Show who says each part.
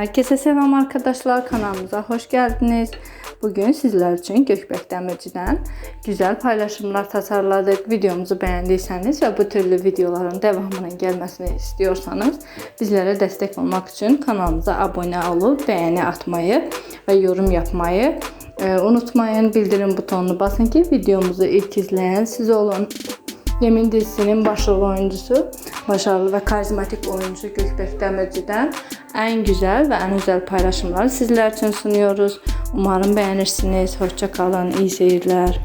Speaker 1: Herkese selam arkadaşlar. Kanalımıza hoş geldiniz. Bugün sizler için Gökbek Demirci'den güzel paylaşımlar tasarladık. Videomuzu beğendiyseniz ve bu türlü videoların devamının gelmesini istiyorsanız bizlere destek olmak için kanalımıza abone olup beğeni atmayı ve yorum yapmayı e, unutmayın. Bildirim butonunu basın ki videomuzu ilk izleyen siz olun. Yemin dizisinin başrol oyuncusu, başarılı ve karizmatik oyuncu Gökbek Demirci'den en güzel ve en özel paylaşımları sizler için sunuyoruz. Umarım beğenirsiniz. Hoşça kalın. İyi seyirler.